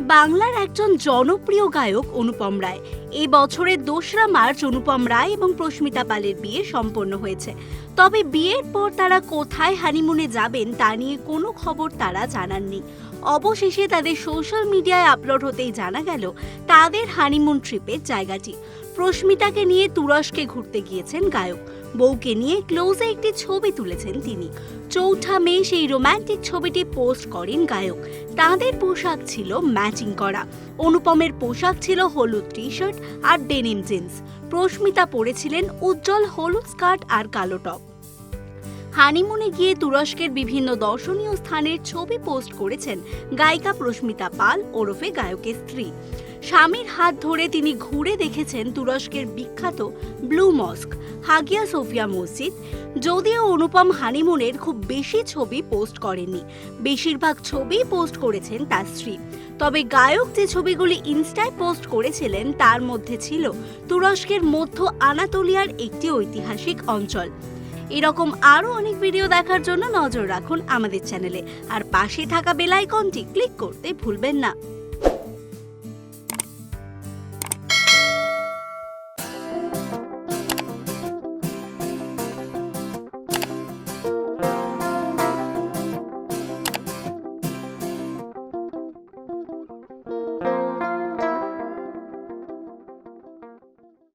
বাংলার একজন জনপ্রিয় গায়ক অনুপম রায়। এই বছরের দোসরা মার্চ অনুপম রায় এবং প্রস্মিতা পালের বিয়ে সম্পন্ন হয়েছে। তবে বিয়ের পর তারা কোথায় হানিমুনে যাবেন তা নিয়ে কোনো খবর তারা জানাননি। অবশেষে তাদের সোশ্যাল মিডিয়ায় আপলোড হতেই জানা গেল, তাদের হানিমুন ট্রিপের জায়গাটি। প্রস্মিতাকে নিয়ে তুরস্কে ঘুরতে গিয়েছেন গায়ক। বউকে নিয়ে ক্লোজে একটি ছবি তুলেছেন তিনি। চৌঠা মে সেই রোম্যান্টিক ছবিটি পোস্ট করেন গায়ক। তাদের পোশাক ছিল ম্যাচিং করা। অনুপমের পোশাক ছিল হলুদ টি শার্ট আর ডেনিম জিন্স। প্রস্মিতা পরেছিলেন উজ্জ্বল হলুদ স্কার্ট আর কালো টপ। হানিমুনে গিয়ে তুরস্কের বিভিন্ন দর্শনীয় স্থানের ছবি পোস্ট করেছেন গায়িকা প্রস্মিতা পাল, ওরফে গায়কের স্ত্রী। স্বামীর হাত ধরে তিনি ঘুরে দেখেছেন তুরস্কের বিখ্যাত ব্লু মস্ক, হাগিয়া সোফিয়া মসজিদ। যদিও অনুপম হানিমুনের খুব বেশি ছবি পোস্ট করেননি, বেশিরভাগ ছবি পোস্ট করেছেন তার স্ত্রী। তবে গায়ক যে ছবিগুলি ইনস্টায় পোস্ট করেছিলেন, তার মধ্যে ছিল তুরস্কের মধ্য আনাতোলিয়ার একটি ঐতিহাসিক অঞ্চল। এরকম আরও অনেক ভিডিও দেখার জন্য নজর রাখুন আমাদের চ্যানেলে আর পাশে থাকা বেল আইকনটি ক্লিক করতে ভুলবেন না।